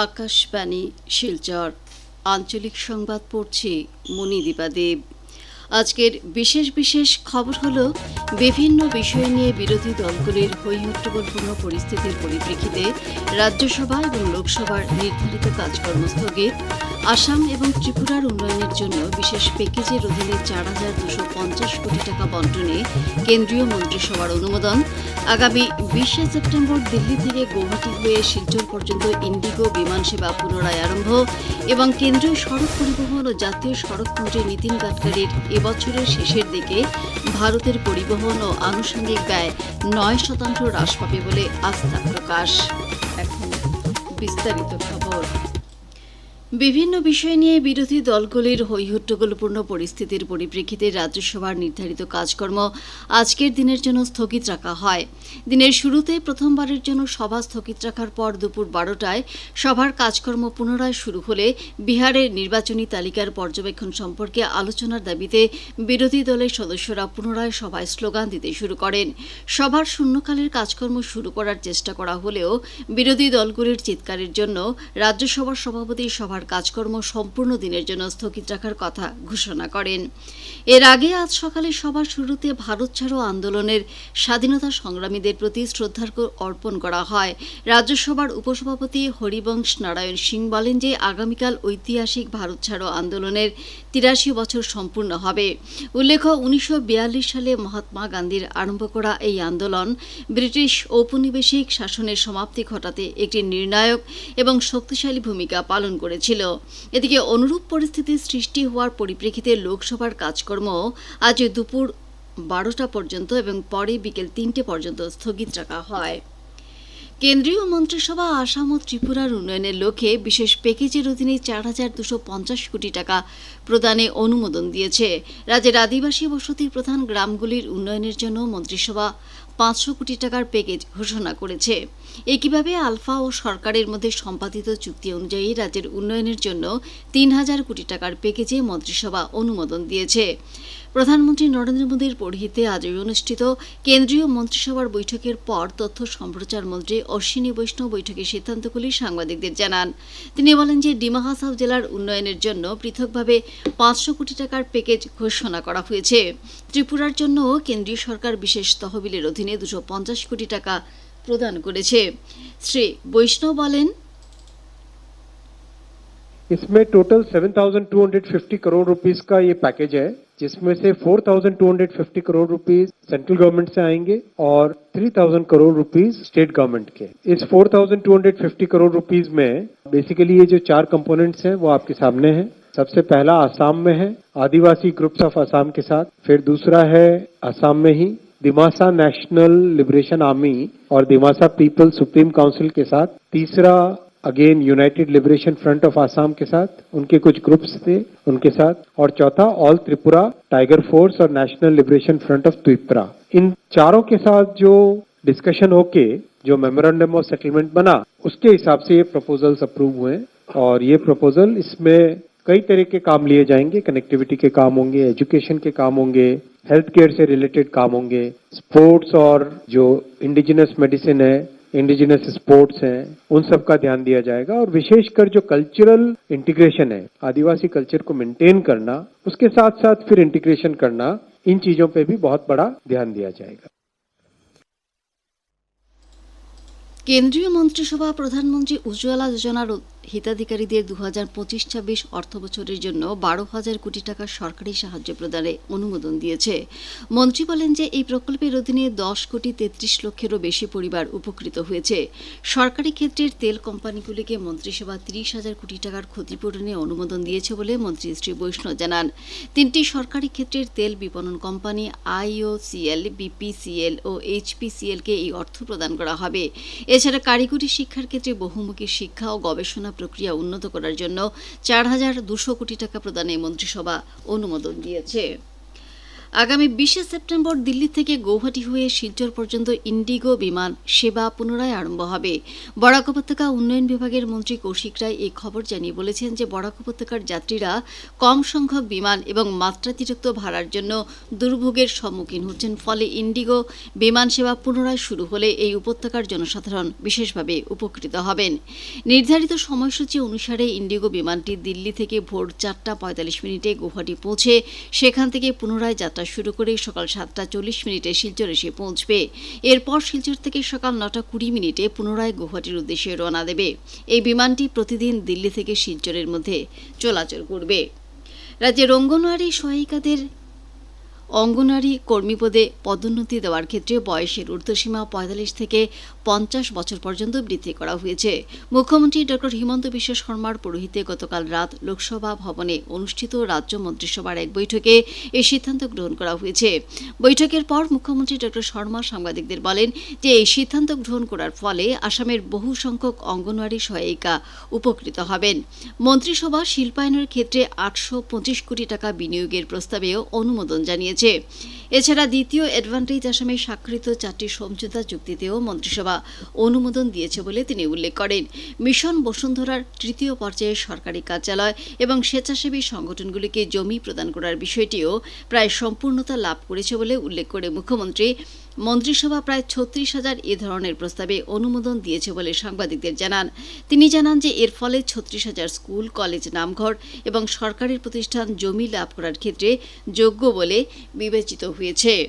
আকাশবাণী শিলচর। আঞ্চলিক সংবাদ পড়ছি মণিদীপা দেব আজকের বিশেষ বিশেষ খবর হলো, বিভিন্ন বিষয় নিয়ে বিরোধী দলগুলির হৈহট্টগোলপূর্ণ পরিস্থিতির পরিপ্রেক্ষিতে রাজ্যসভা এবং লোকসভার নির্ধারিত কাজকর্ম স্থগিত। আসাম এবং ত্রিপুরার উন্নয়নের জন্য বিশেষ প্যাকেজের অধীনে চার হাজার দুশো পঞ্চাশ কোটি টাকা বন্টনে কেন্দ্রীয় মন্ত্রিসভার অনুমোদন। আগামী বিশে সেপ্টেম্বর দিল্লি থেকে গৌহাটি হয়ে শিলচর পর্যন্ত ইন্ডিগো বিমান সেবা পুনরায় আরম্ভ এবং কেন্দ্রীয় সড়ক পরিবহন ও জাতীয় সড়ক মন্ত্রী নীতিন গাডকারির এবছরের শেষের দিকে ভারতের পরিবহন ও আনুষঙ্গিক ব্যয় নয় শতাংশ হ্রাস পাবে বলে আস্থা প্রকাশ। এখন বিস্তারিত খবর। বিভিন্ন বিষয় নিয়ে বিরোধী দলগুলির হৈহট্টগোলপূর্ণ পরিস্থিতির পরিপ্রেক্ষিতে রাজ্যসভার নির্ধারিত কাজকর্ম আজকের দিনের জন্য স্থগিত রাখা হয়। দিনের শুরুতে প্রথমবারের জন্য সভা স্থগিত রাখার পর দুপুর বারোটায় সভার কাজকর্ম পুনরায় শুরু হলে বিহারের নির্বাচনী তালিকার পর্যবেক্ষণ সম্পর্কে আলোচনার দাবিতে বিরোধী দলের সদস্যরা পুনরায় সভায় স্লোগান দিতে শুরু করেন। সভার শূন্যকালের কাজকর্ম শুরু করার চেষ্টা করা হলেও বিরোধী দলগুলির চিৎকারের জন্য রাজ্যসভার সভাপতি সভার কাজকর্ম সম্পূর্ণ দিনের জন্য স্থগিত রাখার কথা ঘোষণা করেন। এর আগে আজ সকালে সভার শুরুতে ভারত ছাড়ো আন্দোলনের স্বাধীনতা সংগ্রামীদের প্রতি শ্রদ্ধার্ঘ অর্পণ করা হয়। রাজ্যসভার উপসভাপতি হরিবংশ নারায়ণ সিং বলেন যে, আগামীকাল ঐতিহাসিক ভারত ছাড়ো আন্দোলনের তিরাশি বছর সম্পূর্ণ হবে। উল্লেখ্য, উনিশশো সালে মহাত্মা গান্ধীর আরম্ভ করা এই আন্দোলন ব্রিটিশ ঔপনিবেশিক শাসনের সমাপ্তি ঘটাতে একটি নির্ণায়ক এবং শক্তিশালী ভূমিকা পালন করেছিল। এদিকে অনুরূপ পরিস্থিতির সৃষ্টি হওয়ার পরিপ্রেক্ষিতে লোকসভার কাজকর্ম আজ দুপুর বারোটা পর্যন্ত এবং পরে বিকেল তিনটে পর্যন্ত স্থগিত রাখা হয়। কেন্দ্রীয় মন্ত্রিসভা আসাম ও ত্রিপুরার উন্নয়নের লক্ষ্যে বিশেষ প্যাকেজের অধীনে চার হাজার দুশো পঞ্চাশ কোটি টাকা প্রদানে অনুমোদন দিয়েছে। রাজ্যের আদিবাসী বসতির প্রধান গ্রামগুলির উন্নয়নের জন্য মন্ত্রিসভা পাঁচশো কোটি টাকার প্যাকেজ ঘোষণা করেছে। একইভাবে আলফা ও সরকারের মধ্যে সম্পাদিত চুক্তি অনুযায়ী রাজ্যের উন্নয়নের জন্য তিন হাজার কোটি টাকার প্যাকেজে মন্ত্রিসভা অনুমোদন দিয়েছে। প্রধানমন্ত্রী নরেন্দ্র মোদীর পৌরহিত্যে আজ অনুষ্ঠিত কেন্দ্রীয় মন্ত্রিসভার বৈঠকের পর তথ্য সম্প্রচার মন্ত্রী অশ্বিনী বৈষ্ণব বৈঠকের সিদ্ধান্তগুলি সাংবাদিকদের জানান, তিনি বলেন যে ডিমা হাসাও জেলার উন্নয়নের জন্য পৃথকভাবে পাঁচশো কোটি টাকার প্যাকেজ ঘোষণা করা হয়েছে। ত্রিপুরার জন্য কেন্দ্রীয় সরকার বিশেষ তহবিলের অধীনে দুশো পঞ্চাশ কোটি টাকা প্রদান করেছে শ্রী বৈষ্ণব বলেন इसमें टोटल 7,250 करोड़ रुपीस का ये पैकेज है जिसमें से 4,250 करोड़ रुपीस सेंट्रल गवर्नमेंट से आएंगे और 3,000 करोड़ रुपीस स्टेट गवर्नमेंट के इस 4,250 करोड़ रुपीस में बेसिकली ये जो चार कंपोनेंट्स हैं वो आपके सामने हैं सबसे पहला आसाम में है आदिवासी ग्रुप्स ऑफ आसाम के साथ फिर दूसरा है आसाम में ही दिमासा नेशनल लिबरेशन आर्मी और दिमासा पीपल सुप्रीम काउंसिल के साथ, तीसरा, again, United Liberation Front of Assam के साथ, उनके कुछ ग्रुप्स थे उनके साथ, और चौथा, ऑल त्रिपुरा टाइगर फोर्स और National Liberation Front of Tripura. इन चारों के साथ जो डिस्कशन होके, जो मेमोरेंडम ऑफ़ सेटलमेंट बना, उसके हिसाब से ये प्रपोजल्स अप्रूव हुए और ये प्रपोजल इसमें कई तरह के काम लिए जाएँगे कनेक्टिविटी के काम होंगे एजुकेशन के काम होंगे हेल्थ केयर से रिलेटेड काम होंगे। स्पोर्ट्स और जो इंडिजिनस मेडिसिन है इंडिजिनस स्पोर्ट्स हैं, उन सब का ध्यान दिया जाएगा। और विशेषकर जो कल्चरल इंटीग्रेशन है, आदिवासी कल्चर को मेंटेन करना, उसके साथ साथ फिर इंटीग्रेशन करना, इन चीज़ों पे भी बहुत बड़ा ध्यान दिया जाएगा। केंद्रीय मंत्रिसभा प्रधानमंत्री उज्ज्वला योजना হিতাধিকারীদের দু হাজার পঁচিশ ছাব্বিশ অর্থ বছরের জন্য বারো হাজার কোটি টাকার সরকারি সাহায্য প্রদানে অনুমোদন দিয়েছে। মন্ত্রী বলেন যে এই প্রকল্পের অধীনে দশ কোটি তেত্রিশ লক্ষেরও বেশি পরিবার উপকৃত হয়েছে। সরকারি ক্ষেত্রের তেল কোম্পানিগুলিকে মন্ত্রিসভা তিরিশ হাজার কোটি টাকার ক্ষতিপূরণে অনুমোদন দিয়েছে বলে মন্ত্রী শ্রী বৈষ্ণব জানান। তিনটি সরকারি ক্ষেত্রের তেল বিপণন কোম্পানি আইওসিএল বিপিসিএল ও এইচপিসিএলকে এই অর্থ প্রদান করা হবে। এছাড়া কারিগরি শিক্ষার ক্ষেত্রে বহুমুখী শিক্ষা ও গবেষণা প্রক্রিয়া উন্নত করার জন্য চার হাজার দুশো কোটি টাকা প্রদানে মন্ত্রিসভা অনুমোদন দিয়েছে। আগামী বিশে সেপ্টেম্বর দিল্লি থেকে গৌহাটি হয়ে শিলচর পর্যন্ত ইন্ডিগো বিমান সেবা পুনরায় আরম্ভ হবে। বরাক উপত্যকা উন্নয়ন বিভাগের মন্ত্রী কৌশিক রায় এই খবর জানিয়ে বলেছেন যে, বরাক উপত্যকার যাত্রীরা কম সংখ্যক বিমান এবং মাত্রাতিরিক্ত ভাড়ার জন্য দুর্ভোগের সম্মুখীন হচ্ছেন। ফলে ইন্ডিগো বিমান সেবা পুনরায় শুরু হলে এই উপত্যকার জনসাধারণ বিশেষভাবে উপকৃত হবেন। নির্ধারিত সময়সূচি অনুসারে ইন্ডিগো বিমানটি দিল্লি থেকে ভোর চারটা পঁয়তাল্লিশ মিনিটে গৌহাটি পৌঁছে সেখান থেকে পুনরায় যাত্রা শুরু করে সকাল সাতটা চল্লিশ মিনিটে শিলচর এসে পৌঁছবে। এরপর শিলচর থেকে সকাল নটা কুড়ি মিনিটে পুনরায় গুয়াহাটির উদ্দেশ্যে রওনা দেবে। এই বিমানটি প্রতিদিন দিল্লি থেকে শিলচরের মধ্যে চলাচল করবে। রাজ্যের অঙ্গনওয়াড়ি সহায়িকাদের অঙ্গনারী কর্মীপদে পদোন্নতি দেওয়ার ক্ষেত্রে বয়সের ঊর্ধ্বসীমা পঁয়তাল্লিশ থেকে পঞ্চাশ বছর পর্যন্ত বৃদ্ধি করা হয়েছে। মুখ্যমন্ত্রী ড হিমন্ত বিশ্ব শর্মার পৌরোহিত্যে গতকাল রাত লোকসভা ভবনে অনুষ্ঠিত রাজ্য মন্ত্রিসভার এক বৈঠকে এই সিদ্ধান্ত গ্রহণ করা হয়েছে। বৈঠকের পর মুখ্যমন্ত্রী ড শর্মা সাংবাদিকদের বলেন যে, এই সিদ্ধান্ত গ্রহণ করার ফলে আসামের বহু সংখ্যক অঙ্গনওয়াড়ি সহায়িকা উপকৃত হবেন। মন্ত্রিসভা শিল্পায়নের ক্ষেত্রে আটশো পঁচিশ কোটি টাকা বিনিয়োগের প্রস্তাবেও অনুমোদন জানিয়েছে। এছাড়া দ্বিতীয় অ্যাডভান্টেজ আসামে স্বাক্ষরিত চারটি সমঝোতা চুক্তিতেও মন্ত্রিসভা অনুমোদন দিয়েছে বলে তিনি উল্লেখ করেন। মিশন বসুন্ধরার তৃতীয় পর্যায়ে সরকারি কার্যালয় এবং স্বেচ্ছাসেবী সংগঠনগুলিকে জমি প্রদান করার বিষয়টিও প্রায় সম্পূর্ণতা লাভ করেছে বলে উল্লেখ করে মুখ্যমন্ত্রী মন্ত্রিসভা প্রায় ছত্রিশ হাজার এ ধরনের প্রস্তাবে অনুমোদন দিয়েছে বলে সাংবাদিকদের জানান। তিনি জানান যে এর ফলে ছত্রিশ হাজার স্কুল, কলেজ, নামঘর এবং সরকারি প্রতিষ্ঠান জমি লাভ করার ক্ষেত্রে যোগ্য বলে বিবেচিত হয়েছে।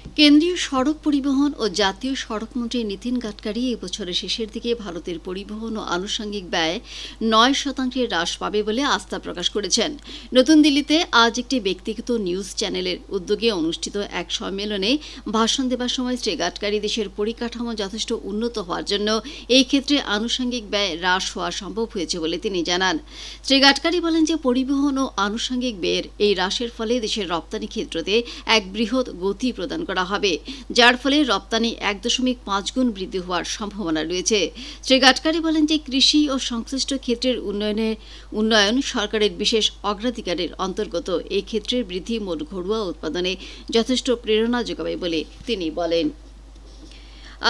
কেন্দ্রীয় সড়ক পরিবহন ও জাতীয় সড়ক মন্ত্রী নীতিন গাডকারি এই বছরের শেষের দিকে ভারতের পরিবহন ও আনুষঙ্গিক ব্যয় নয় শতাংশের হ্রাস পাবে বলে আস্থা প্রকাশ করেছেন। নতুন দিল্লিতে আজ একটি ব্যক্তিগত নিউজ চ্যানেলের উদ্যোগে অনুষ্ঠিত এক সম্মেলনে ভাষণ দেবার সময় শ্রী গাডকারি দেশের পরিকাঠামো যথেষ্ট উন্নত হওয়ার জন্য এই ক্ষেত্রে আনুষঙ্গিক ব্যয় হ্রাস হওয়া সম্ভব হয়েছে বলে তিনি জানান। শ্রী গাডকারি বলেন যে পরিবহন ও আনুষঙ্গিক ব্যয়ের এই হ্রাসের ফলে দেশের রপ্তানি ক্ষেত্রতে এক বৃহৎ গতি প্রদান করা হবে, যার ফলে রপ্তানি এক দশমিক পাঁচ গুণ বৃদ্ধি হওয়ার সম্ভাবনা রয়েছে। শ্রী গাডকারি বলেন যে কৃষি ও সংশ্লিষ্ট ক্ষেত্রের উন্নয়নে, উন্নয়ন সরকারের বিশেষ অগ্রাধিকারের অন্তর্গত এই ক্ষেত্রের বৃদ্ধি মোট ঘরোয়া উৎপাদনে যথেষ্ট প্রেরণা যোগাবে বলে তিনি বলেন।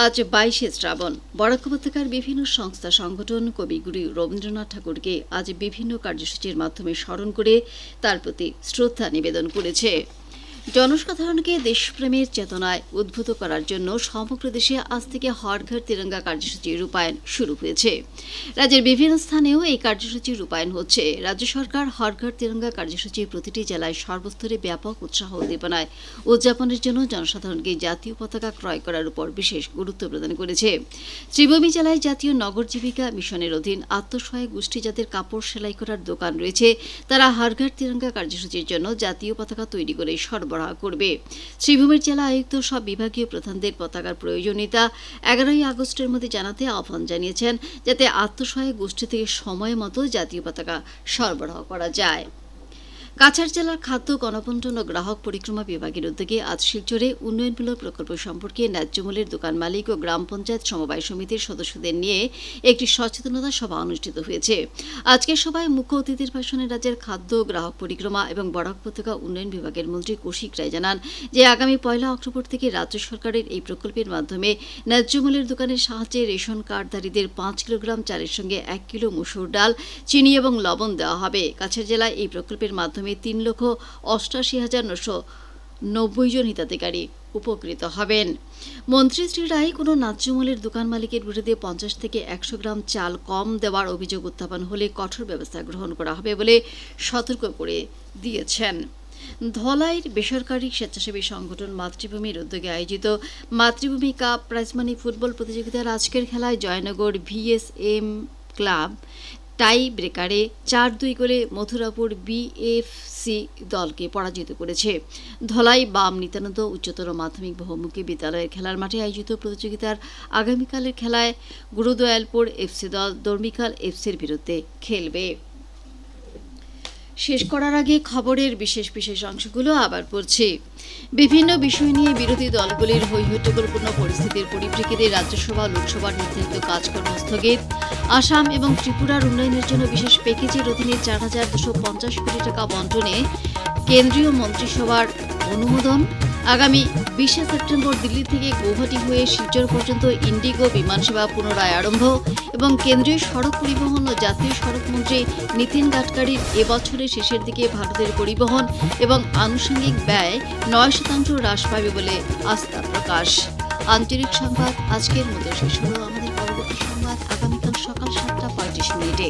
আজ বাইশে শ্রাবণ, বরাক উপত্যকার বিভিন্ন সংস্থা, সংগঠন, কবিগুরু রবীন্দ্রনাথ ঠাকুরকে আজ বিভিন্ন কার্যসূচির মাধ্যমে স্মরণ করে তার প্রতি শ্রদ্ধা নিবেদন করেছে। জনসাধারণকে দেশপ্রেমের চেতনায় উদ্ভূত করার জন্য সমগ্র দেশে আজ থেকে হর ঘর তিরঙ্গা কার্যসূচি রূপায়ণ শুরু হয়েছে। রাজ্যের বিভিন্ন স্থানেও এই কার্যসূচি রূপায়ণ হচ্ছে। রাজ্য সরকার হর ঘর তিরঙ্গা কার্যসূচি প্রতিটি জেলায় সর্বস্তরে ব্যাপক উৎসাহ উদ্দীপনায় উদযাপনের জন্য জনসাধারণকে জাতীয় পতাকা ক্রয় করার উপর বিশেষ গুরুত্ব প্রদান করেছে। ত্রিভূমি জেলায় জাতীয় নগর জীবিকা মিশনের অধীন আত্মসহায়ক গোষ্ঠী যাদের কাপড় সেলাই করার দোকান রয়েছে, তারা হারঘাট তিরঙ্গা কার্যসূচির জন্য জাতীয় পতাকা তৈরি করে সরবরাহ করবে। শ্রীভূমির জেলা আয়ুক্ত সব বিভাগীয় প্রধানদের পতাকার প্রয়োজনীয়তা এগারোই আগস্টের মধ্যে জানাতে আহ্বান জানিয়েছেন, যাতে আত্মসহায়ক গোষ্ঠী থেকে সময় মতো জাতীয় পতাকা সরবরাহ করা যায়। কাছাড় জেলার খাদ্য, গণবন্টন ও গ্রাহক পরিক্রমা বিভাগের উদ্যোগে আজ শিলচরে উন্নয়নমূলক প্রকল্প সম্পর্কে ন্যায্য মূল্যের দোকান মালিক ও গ্রাম পঞ্চায়েত সমবায় সমিতির সদস্যদের নিয়ে একটি সচেতনতা সভা অনুষ্ঠিত হয়েছে। আজকের সভায় মুখ্য অতিথির ভাষণে রাজ্যের খাদ্য, গ্রাহক পরিক্রমা এবং বরাক উপত্যকা উন্নয়ন বিভাগের মন্ত্রী কৌশিক রায় জানান যে আগামী পয়লা অক্টোবর থেকে রাজ্য সরকারের এই প্রকল্পের মাধ্যমে ন্যায্য মূল্যের দোকানের সাহায্যে রেশন কার্ডধারীদের পাঁচ কিলোগ্রাম চালের সঙ্গে এক কিলো মুসুর ডাল, চিনি এবং লবণ দেওয়া হবে। কাছাড় জেলায় এই প্রকল্পের মাধ্যমে তিন লক্ষ অষ্টাশি হাজার নশো নব্বই জন হিতাধিকারী উপকৃত হবেন। মন্ত্রী শ্রী রায় কোনো ন্যায্যমূল্যের দোকান মালিকের বিরুদ্ধে পঞ্চাশ থেকে একশো গ্রাম চাল কম দেওয়ার অভিযোগ উত্থাপন হলে কঠোর ব্যবস্থা গ্রহণ করা হবে বলে সতর্ক করে দিয়েছেন। ধলাইয়ের বেসরকারি স্বেচ্ছাসেবী সংগঠন মাতৃভূমির উদ্যোগে আয়োজিত মাতৃভূমি কাপ প্রাইজমানি ফুটবল প্রতিযোগিতার আজকের খেলায় জয়নগর ভিএসএম ক্লাব টাই ব্রেকারে চার দুই গোলে মথুরাপুর বিএফসি দলকে পরাজিত করেছে। ধলাই বাম নিতানন্দ উচ্চতর মাধ্যমিক বহুমুখী বিদ্যালয়ের খেলার মাঠে আয়োজিত প্রতিযোগিতার আগামীকালের খেলায় গুরুদয়ালপুর এফসি দল, দর্মিকাল এফসির বিরুদ্ধে খেলবে। শেষ করার আগে খবরের বিশেষ বিশেষ অংশগুলো আবার পড়ছি। বিভিন্ন বিষয় নিয়ে বিরোধী দলগুলির হৈহট্টগোলপূর্ণ পরিস্থিতির পরিপ্রেক্ষিতে রাজ্যসভা লোকসভার নির্ধারিত কাজকর্ম স্থগিত। আসাম এবং ত্রিপুরার উন্নয়নের জন্য বিশেষ প্যাকেজের অধীনে চার হাজার দুশো পঞ্চাশ কোটি টাকা বন্টনে কেন্দ্রীয় মন্ত্রিসভার অনুমোদন। আগামী বিশে সেপ্টেম্বর দিল্লি থেকে গৌহাটি হয়ে শিলচর পর্যন্ত ইন্ডিগো বিমান সেবা পুনরায় আরম্ভ এবং কেন্দ্রীয় সড়ক পরিবহন ও জাতীয় সড়ক মন্ত্রী নীতিন গাডকারির এবছরের শেষের দিকে ভারতের পরিবহন এবং আনুষঙ্গিক ব্যয় নয় শতাংশ হ্রাস পাবে বলে আস্থা প্রকাশ। আঞ্চলিক সংবাদ, আজকের মতো শেষ হলো। আমাদের পরবর্তী সংবাদ আগামীকাল সকাল সাতটা পঁয়ত্রিশ মিনিটে।